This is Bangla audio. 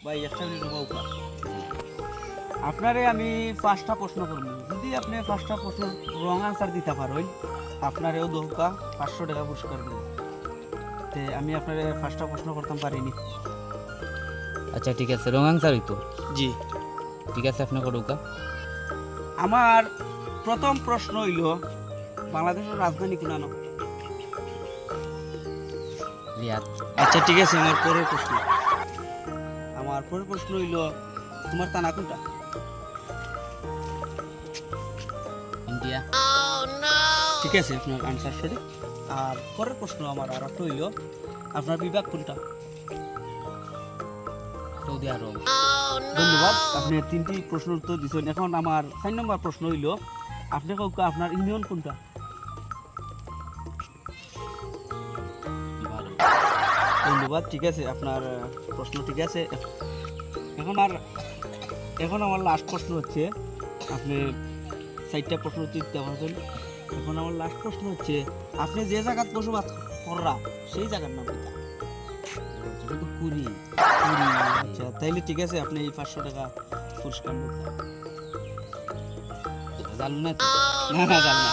একটা মিনিট আপনারে আমি পাঁচটা প্রশ্ন করব। যদি আপনি পাঁচটা প্রশ্ন রং আনসার দিতে পারেন আপনারেও দৌকা পাঁচশো টাকা পুরস্কার দেব। তে আমি আপনারে পাঁচটা প্রশ্ন করতাম পারিনি। আচ্ছা ঠিক আছে রং আনসার হইতো? জি। ঠিক আছে আপনি করুকা আমার প্রথম প্রশ্ন হইল বাংলাদেশের রাজধানী কোনানো? আচ্ছা ঠিক আছে আমার পরের প্রশ্ন। আমার পরের প্রশ্ন হইল তোমার তানা কোনটা? ইন্ডিয়া। ঠিক আছে আপনার আনসার সঠিক। আর পরের প্রশ্ন আমার আর একটা হইল আপনার বিভাগ কোনটা? Saudi Arab. ধন্যবাদ আপনি তিনটি প্রশ্ন উত্তর দিচ্ছেন এখন আমার চার নম্বর প্রশ্ন হইল আপনি কাউকে আপনার ইউনিয়ন কোনটা? ধন্যবাদ, ঠিক আছে, আপনার প্রশ্ন ঠিক আছে এখন আর, এখন আমার লাস্ট প্রশ্ন হচ্ছে, আপনি চারটা প্রশ্ন উত্তর দিতে পারছেন এখন আমার লাস্ট প্রশ্ন হচ্ছে, আপনি যে জায়গাত বসবাস করা, সেই জায়গার নাম কোনটা এটা তো কুড়ি পুরী। আচ্ছা তাইলে ঠিক আছে, আপনি এই পাঁচশো টাকা পুরস্কার। জানো না না না জান না